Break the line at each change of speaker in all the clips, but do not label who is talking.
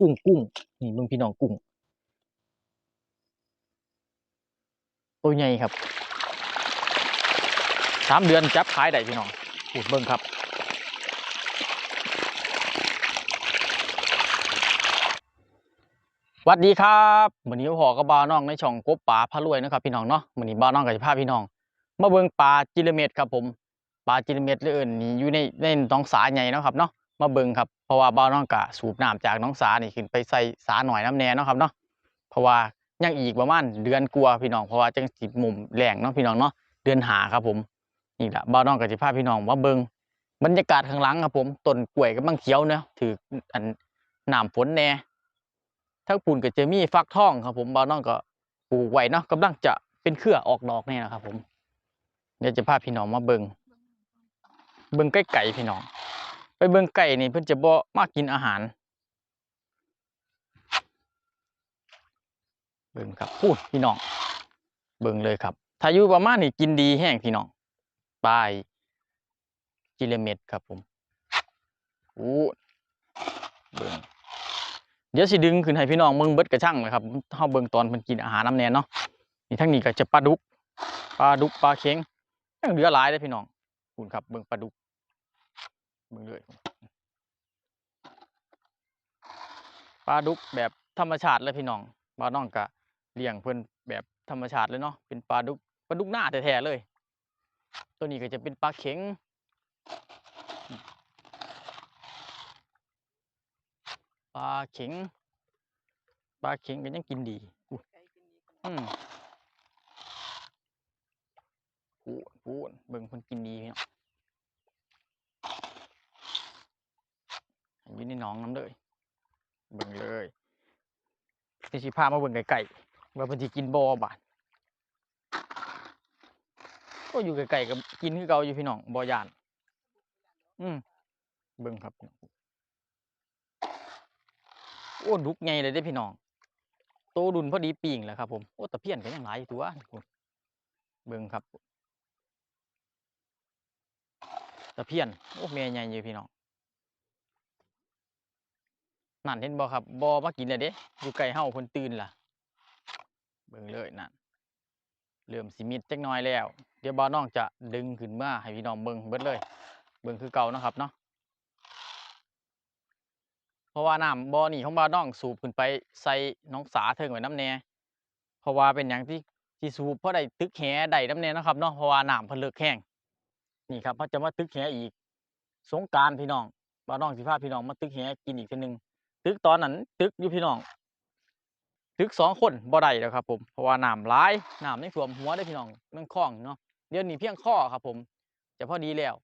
กุ้งกุ้งนี่มึงพี่น้องกุ้งตัวใหญ่ครับสามเดือนจับขายได้พี่น้องปูดเบิ่งครับสวัสดีครับวันนี้พอกับบาน้องในช่องกบป่าพะรวยนะครับพี่น้องเนาะวันนี้บาน้องกับพาพี่น้อง มาเบิ่งปลาจิลเม็ดครับผมปลาจิลเม็ดหรืออื่นนี่อยู่ในในหนองสาใหญ่นะครับเนาะ มาเบิ่งครับเพราะว่าบาวน้องกะสูบน้ำจากน้องสานี่ขึ้นไปใส่สาหน่อยน้ำแน่เนาะครับเนาะเพราะว่ายังอีกประมาณเดือนกลัวพี่น้องเพราะว่าจังสิมุมแรงเนาะพี่น้องเนาะเดือนหาครับผมนี่แหละบาวน้องกับพาพี่น้องมาเบิ่งบรรยากาศข้างหลังครับผมต้นกล้วยกำลังเขียวเนาะถืออันน้ำฝนแน่ทั้งปุ่นก็จมี่ฟักทองครับผมบาวน้องก็ปลูกไว้เนาะกำลังจะเป็นเครือออกดอกเนี่ยนะครับผมเดี๋ยวจะพาพี่น้องมาเบิงเบิงไก่ไก่พี่น้อง ไปเบิงไก่นี่เพิ่นจะบ่มากินอาหาร เบิงครับพูดพี่น้อง เบิงเลยครับ ถ้าอยู่ประมาณนี้กินดีแห้งพี่น้องปลายกิเลเม็ดครับผมอู้เบิงเดี๋ยวสิดึงขึ้นให้พี่น้องเบิ่งเบิดกระช่างเลยครับเฮาเบิ่งตอนเพิ่นกินอาหารน้ำแน่เนาะนี่ทั้งนี้ก็จะปลาดุกปลาดุกปลาเค็งยังเหลือหลายเลยพี่น้องคุณครับเบิ่งปลาดุก เบิ่งเลยปลาดุกแบบธรรมชาติเลยพี่น้องบ่าวน้องก็เลี้ยงเพิ่นแบบธรรมชาติเลยเนาะเป็นปลาดุกปลาดุกหน้าแท้ๆเลย ตัวนี้ก็จะเป็นปลาเค็งปลาเข็งปลาเข็งก็ยังกินดีอุ๊ยอืมพูดพูดเบิ่งคนกินดีพี่น้องอยู่ในหนองน้ำเลยเบิ่งเลย สิพามาเบิ่งไก่ๆว่าเพิ่นสิกินบ่บาดก็อยู่ไก่ๆกับกินคือเก่าอยู่พี่น้องบ่ย่าน อืมเบิ่งครับ โอ้ดุกไงเลยเด้พี่น้องโตดุนพอดีปีงแล้วครับ ผมโอ้ตะเพียนก็ยังหลายอยู่ตัวเบิ่งครับตะเพียนโอ้แม่ใหญ่อยู่พี่น้อง นั่นเห็นบ่ครับบ่มากินเลยเด้อยู่ไกลเฮาเพิ่นตื่นล่ะ เบิ่งเลยนั่นเริ่มสิมิดจักหน่อยแล้ว เดี๋ยวบ่น้องจะดึงขึ้นมาให้พี่น้องเบิ่งเบิดเลย เบิ่งคือเก่านะครับเนาะเพราะว่าน้ำบ่อนี่ของบ้าน้องสูบขึ้นไปใส่น้องสาเทิงไว้น้ำแน่เพราะว่าเป็นอย่างที่ที่สูบเพราะได้ตึกแหได้น้ำแน่นะครับเนาะเพราะว่าน้ำพิ่นเลิกแห้งนี่ครับเขาจะมาตึกแหอีก สงการพี่น้องบ้าน้องสิพาพี่น้องมาตึกแหกินอีกทีหนึง ตึกตอนนั้น ตึกอยู่พี่น้อง ตึกสองคนบ่ได้แล้วครับ ผมเพราะว่าน้ำหลายน้ำในท่วมหัวได้พี่น้องนั่งคล้องเนาะเดี๋ยวนี้เพียงข้อครับ ผมจะพอดีแล้ว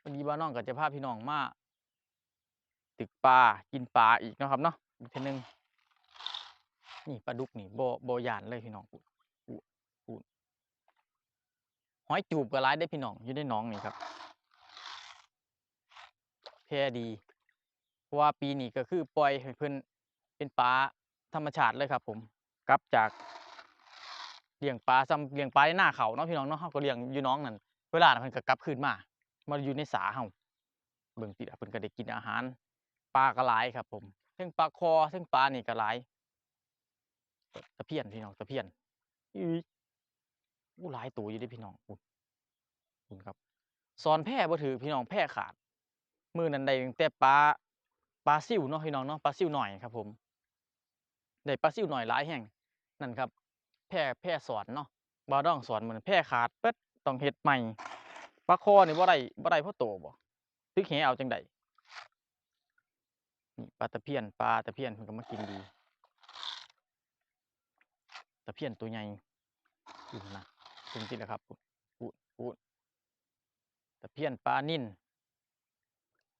พอดีบ้านน้องก็จะพาพี่น้องมาตึกปลากินปลาอีกนะครับเนาะอีกทีหนึงนี่ปลาดุกนี่โบโบยานเลยพี่น้องอูอูอูหอยจูบก็ร้ายได้พี่น้องอยู่ในหนองนี่ครับแพร่ดี เพราะว่าปีนี้ก็คือปล่อยให้เพิ่นเป็นปลาธรรมชาติเลยครับ ผมกลับจากเลี้ยงปลาซ้ำเลี้ยงปลาในหน้าเขาเนาะพี่น้องเนาะเขาก็เลี้ยงอยู่น้องนั่นเวลาเพิ่นก็กลับคืนมามาอยู่ในสาเฮาเบิ่งติดเพิ่นก็ได้กินอาหารปลากระหลายครับ ผมซึ่งปลาคอซึ่งปลานี่กระหลายตะเพียนพี่น้องตะเพียนอีอู้หลายตัวอยู่ด้พี่น้องอุ่นอุ่นครับสอนแพร่บ่ถือพี่น้องแพร่ขาดมือนั้นได้ตั้งแต่ปลา ปลาซิวเนาะพี่น้องเนาะปลาซิวหน่อยครับผมได้ปลาซิวหน่อยหลายแห่งนั่นครับ แพร่แพร่สอนเนาะบ่าวดองสอนเหมือนแพร่ขาดเปิดต้องเฮ็ดใหม่ปลาคอนี่บ่ได้บ่ได้เพราะโตบ่ตึกแหเอาจังไดนี่ปลาตะเพียนปลาตะเพียนเพิ่นก็มากินดีตะเพียนตัวใหญ่อยู่นะถึงที่แล้วครับพูดพูดตะเพียนปลานิ่น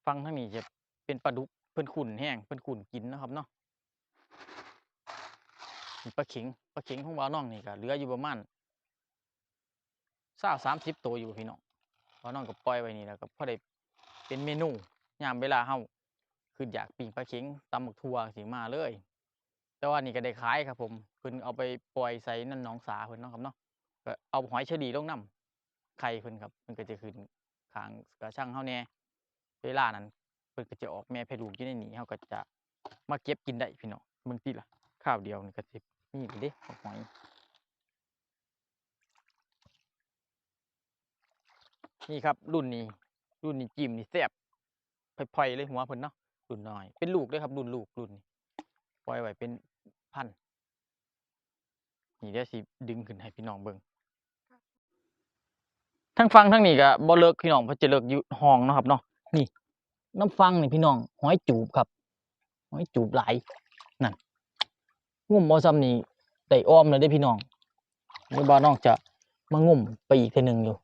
ฟังทั้งนี้จะเป็นปลาดุก พิ่นขุ่นแห้งเพิ่นขุ่นกินนะครับเนาะปลาเข็งปลาเข็งของบ่าน้องนี่ก็เหลืออยู่ประมาณสาสามสิบตัวอยู่พี่น้องบ่าน้องก็ปล่อยไว้นี่แล้วก็พอได้เป็นเมนูยามเวลาเฮาคืออยากปิ้งปลาเข็งตำหมึกทัวสิมาเลย แต่ว่านี่ก็ได้ขายครับผมเพิ่นเอาไปปล่อยใส่นั่นหนองสาเพิ่นเนาะครับเนาะก็เอาหอยเฉลี่ลงน้ำไข่เพิ่นครับเพิ่นก็จะขึ้นขางกระช่างเฮาแน่เวลานั้น พิ่นก็จะออกแม่เพลูกอยู่ในนี้เฮาก็จะมาเก็บกินได้พี่น้องเบิ่งติล่ะข้าวเดียวนี่ก็สิมีเด้หอยนี่ครับรุ่นนี้ รุ่นนี้จิ้มนี่แซ่บพลอยๆเลยหัวเพิ่นเนาะรุ่นน้อย เป็นลูกเด้อครับ รุ่นลูกรุ่นนี้ปล่อยไว้เป็นพันธุ์นี่เดี๋ยวสิดึงขึ้นให้พี่น้องเบิ่งทั้งฟังทั้งนี้ก็บ่เลิกพี่น้องเพราะจะเลิกอยู่ห้องเนาะครับเนาะนี่ น้ำฟังนี่พี่น้องหอยจูบครับหอยจูบหลายนั่นงุ่มบ่ซ้ำนี่ได้อ้อมเลยได้พี่น้องเดี๋ยวบ่าวน้องจะมางุ่มไปอีกทีหนึ่งอยู่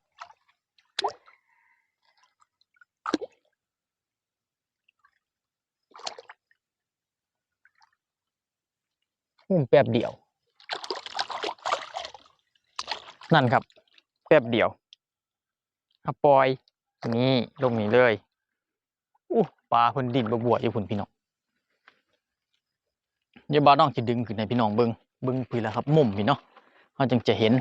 งุ่มแป๊บเดียว นั่นครับ แป๊บเดียวอปล่อยนี่ลงนี่เลย ปลาเพิ่นดินบวบๆอยู่พุ่นพี่น้องเดี๋ยวบ่าน้องจะดึงขึ้นให้พี่น้องเบิงเบิงพี่ละครับ มุมพี่เนาะเขาจึงจะเห็น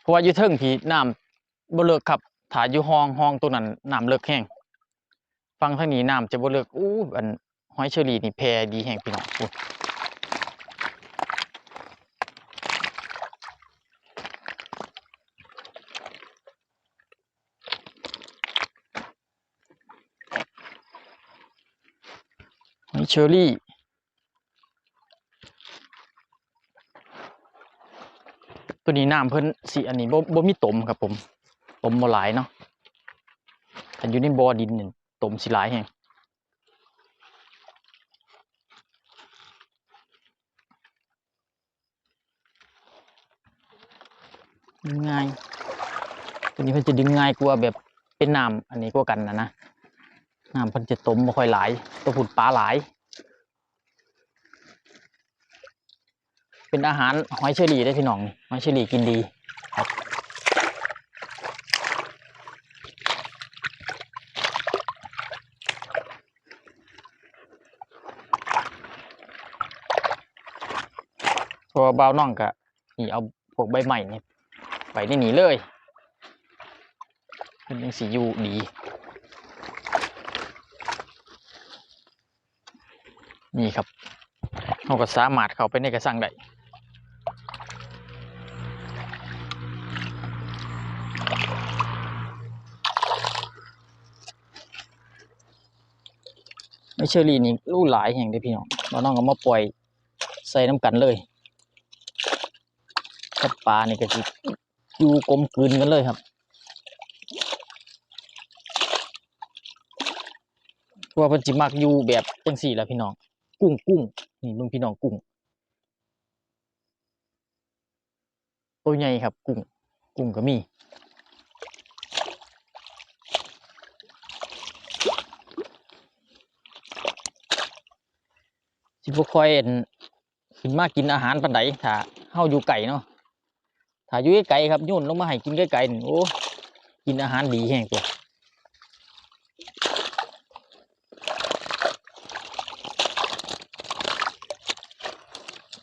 เพราะว่าอยู่เทิงพี่น้ำบ่เลิกครับถ้าอยู่ห้องห้องตัวนั้นน้ำเลิกแห้งฟังทางนี้น้ำจะบ่เลิกอู้อันหอยเชอรี่นี่แพรดีแห้งพี่น้องอู้หอย เชอรี่ ตัวนี้น้ำเพิ่นสิอันนี้บ่บ่มีตมครับผมตมบ่หลายเนาะอันอยู่ในบ่อดินนี่ตมสิหลายแฮงดึงง่ายตัวนี้เพิ่นจะดึงง่ายกว่าแบบเป็นน้ำอันนี้กว่ากันนะนะน้ำเพิ่นจะตมบ่ค่อยหลายตัวผุดปลาหลาย เป็นอาหารหอยเชอรี่ได้พี่น้องหอยเชอรี่กินดีครับเพราะว่าบ่าวน้องก็นี่เอาพวกใบใหม่นี่ไปในนี้เลยเป็นยังสีอยู่ดีนี่ครับเราก็สามารถเข้าไปในกระสังได้ ไม่เชอรี่นี่ลูกหลายแห่งเด้พี่น้องเราน้องก็มาปล่อยใส่น้ำกันเลยกับปลานี่ก็สิอยู่กลมกลืนกันเลยครับว่าเพิ่นสิมักอยู่แบบจังสี่แหละพี่น้อง กุ้งกุ้งนี่เบิ่งพี่น้องกุ้งตัวใหญ่ครับ กุ้งกุ้งก็มี สิบ่ค่อยเห็นขึ้นมากินอาหารปานใดถ้าเฮาอยู่ไกลเนาะถ้าอยู่ไกลๆครับโยนลงมาให้กินไกลๆนี่โอ้กินอาหารดีแฮงตัว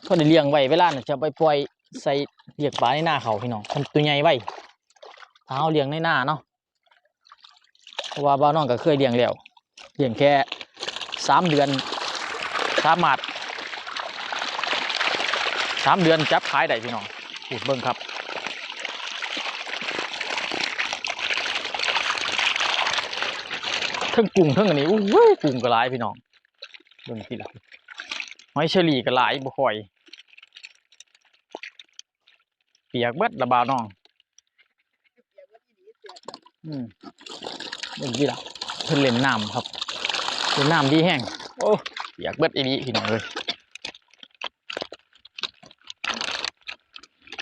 เขาได้เลี้ยงไว้เวลาน่ะจะไปปล่อยใส่เรียกปลาในหน้าเขาพี่น้องมันตัวใหญ่ไว้ถ้าเฮาเลี้ยงในหน้าเนาะเพราะว่าบ้านน้องก็เคยเลี้ยงแล้วเลี้ยงแค่สามเดือน สามารถสามเดือนจับขายได้พี่น้องพูดเบิ่งครับทั้งกุ้งทั้งอันนี้อุ้ยกุ้งก็หลายพี่น้องเบิ่งทีละหอยเชอรี่ก็หลายบ่ค่อย เปียกเบิดละบาวน้องอืมเบิ่งทีละเพิ่นเล่นน้ำครับเล่นน้ำดีแห้งโอ้ อยากเบิดอีนี้พี่น้องเลย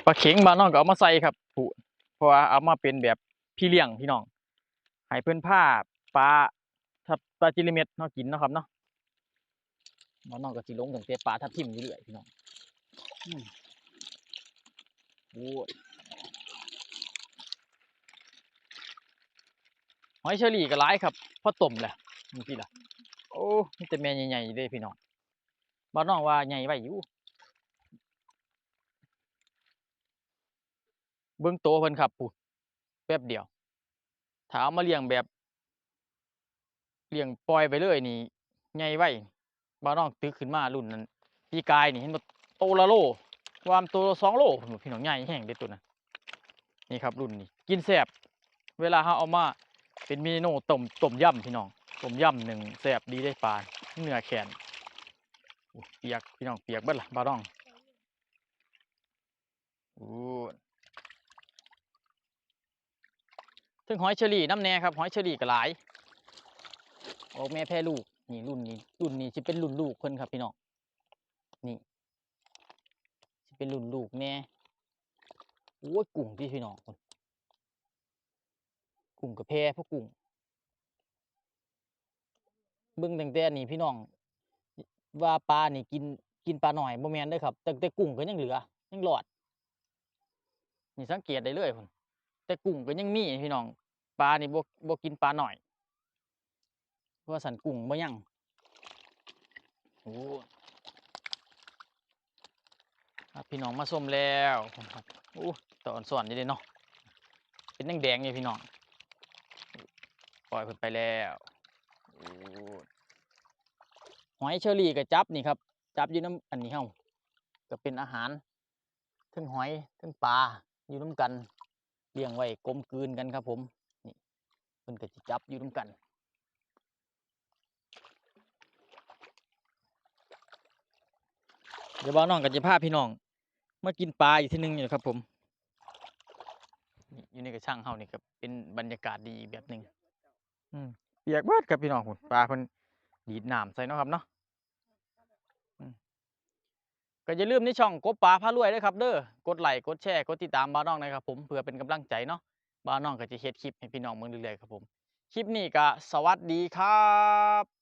ปลาเข็งบานน้องก็เอามาใส่ครับผูเพราะว่าเอามาเป็นแบบพี่เลี้ยงพี่น้องให้เพื่อนผ้าปลาทับปลาจิลิเม็ดเนาะกินเนาะครับเนาะบานน้องก็สิลงตั้งแต่ปลาทับทิมอยู่เรื่อยพี่น้องโอ้ยหอยเชอรี่ก็หลายครับพอต้มแหละนี่พี่ล่ะ โอ้มีแต่แม่ใหญ่ๆเด้พี่น้องบ้านน้องว่าใหญ่ไว้อยู่เบิ่งโตเพิ่นครับปูแป๊บเดียวถ้าเอามาเลี้ยงแบบเลี้ยงปล่อยไปเลยนี่ใหญ่ไว้บ่าวน้องตึกขึ้นมารุ่นนั้นปีกายนี่เห็นบ่โตละโลความโตสองโลพี่น้องใหญ่แห้งเด็ดตัวนั้นนี่ครับรุ่นนี้ กินแซ่บเวลาเฮาเอามาเป็นเมนูต้มต้มยำพี่น้อง ต้มยำหนึ่งแซ่บดีได้ปลาเนื้อแข็งอุ๊ยเปียกพี่น้องเปียกเบิดล่ะบ่าวน้องอู้ถึงหอยเชอรี่น้ำแน่ครับหอยเชอรี่ก็หลายออกแม่แพร่ลูกนี่รุ่นนี้รุ่นนี้จะเป็นรุ่นลูกเพิ่นครับพี่น้องนี่จะเป็นรุ่นลูกแน่โอ้ยกุ้งพี่พี่น้องคนกุ้งกับแพร่พวกกุ้ง เบิ่งตั้งแต่นี่พี่น้อง ว่าปลานี่กินกินปลาหน่อยบ่แม่นเด้อครับแต่แต่กุ้งก็ยังเหลือยังรอด นี่สังเกตได้เลยพุ่นแต่กุ้งก็ยังมีพี่น้องปลานี่บ่บ่กินปลาหน่อยเพราะว่าสันกุ้งบ่ยังโอ้พี่น้องมาส้มแล้วโอ้ตอนสอนนี่เลยเนาะเป็นแดงๆนี่พี่น้องปล่อยเพิ่นไปแล้ว หอยเชอรี่ก็จับนี่ครับ จับอยู่น้ำอันนี้เฮาก็เป็นอาหารทั้งหอยทั้งปลาอยู่น้ำกันเลี้ยงไว้กลมกลืนกันครับ ผมนี่เพิ่นก็สิจับอยู่น้ำกันเดี๋ยวบ่าน้องกับจะพาพี่น้องมากินปลาอีกทีหนึงอยู่ครับ ผมอยู่ในกระช่างเฮานี่ก็เป็นบรรยากาศดีแบบหนึ่งอืม ปียกเบิดครับพี่น้องผมปลาเพิ่นดีดน้ำใส่เนาะครับเนาะก็อย่าลืมในช่องกบปลาพารวยด้วยครับเด้อกดไลค์กดแชร์กดติดตามบ้าน้องนะครับผมเพื่อเป็นกำลังใจเนาะบ้าน้องก็จะเฮ็ดคลิปให้พี่น้องเบิ่งเรื่อยๆครับผมคลิปนี้ก็สวัสดีครับ